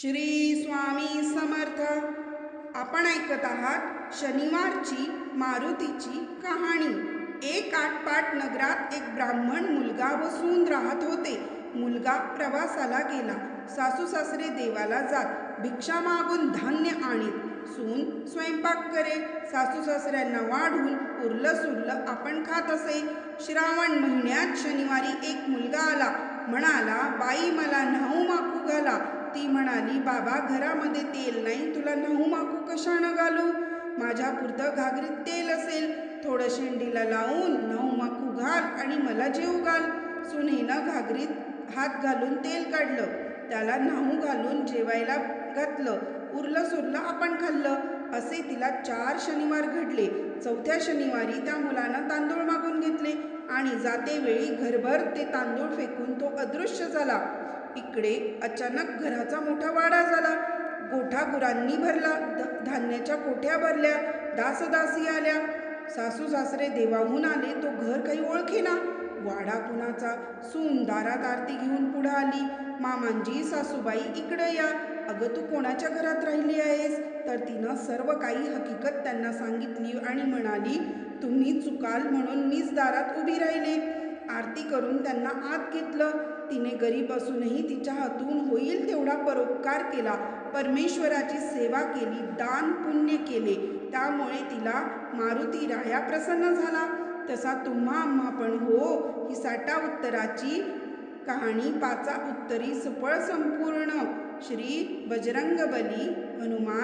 श्री स्वामी समर्थ. आपण ऐकत आहात शनिवारची मारुतीची कहाणी. एक आटपाट नगरात एक ब्राह्मण मुलगा व सून राहत होते. मुलगा प्रवासाला गेला. सासू सासरे देवाला जात भिक्षा मागून धान्य आणीत. सून स्वयंपाक करे. सासू सासऱ्यांना वाढून उरलं सुरलं आपण खात असे. श्रावण महिन्यात शनिवारी एक मुलगा आला. म्हणाला बाई मला न्हाऊ माकू घाल. म्हणाली बाबा घरामध्ये तेल नाही तुला नऊ माकू कशानं घालू? माझ्या पुरतं घागरीत तेल असेल थोडं शेंडीला लावून नऊ माकू घाल आणि मला जेव घाल. सुनेनं घागरीत हात घालून तेल काढलं त्याला न्हाऊ घालून जेवायला घातलं उरलं सुरलं आपण खाल्लं. असे तिला चार शनिवार घडले. चौथ्या शनिवारी त्या मुलानं तांदूळ मागून घेतले आणि जाते वेळी घरभर ते तांदूळ फेकून तो अदृश्य झाला. इकडे अचानक घराचा मोठा वाडा झाला. गोठा गुरांनी भरला. ध- धान्याच्या कोठ्या भरल्या? दासदासी आल्या. सासू सासरे देवाहून आले. तो घर काही ओळखेना. वाडा कुणाचा? सून दारात आरती घेऊन पुढं आली. मामांजी सासूबाई इकडं या. अगं तू कोणाच्या घरात राहिली आहेस? तर तिनं सर्व काही हकीकत त्यांना सांगितली आणि म्हणाली तुम्ही चुकाल म्हणून मीच दारात उभी राहिले. आरती करून त्यांना आत घेतलं. तिने गरीब असूनही तिच्या हातून होईल तेवढा परोपकार केला. परमेश्वराची सेवा केली दान पुण्य केले. त्यामुळे तिला मारुती राया प्रसन्न झाला. तसा तुम्हा आम्हा पण हो ही साठा उत्तराची कहाणी पाचा उत्तरी सफळ संपूर्ण. श्री बजरंगबली हनुमान